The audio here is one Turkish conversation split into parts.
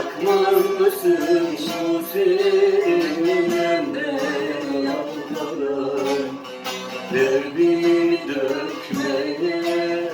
Bakmaz mısın bu sevimimde yalvarır. Derdimi dökmeye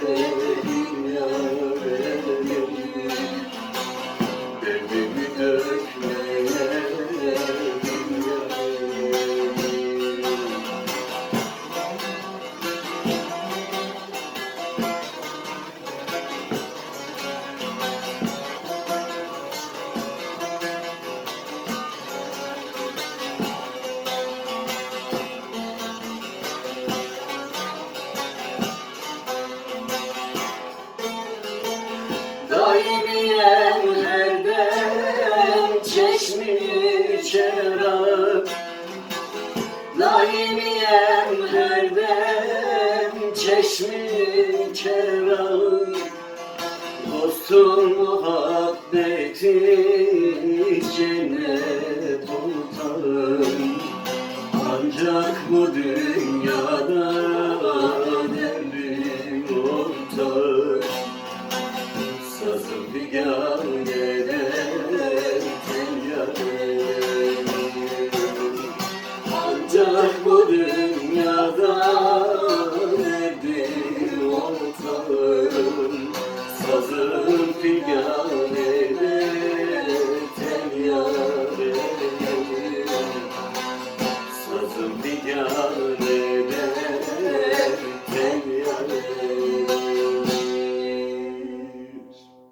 Dem çeşmi her dem çeşmi çerak Dostun muhabbeti cennet ortağım Ancak bu dünyada Savior.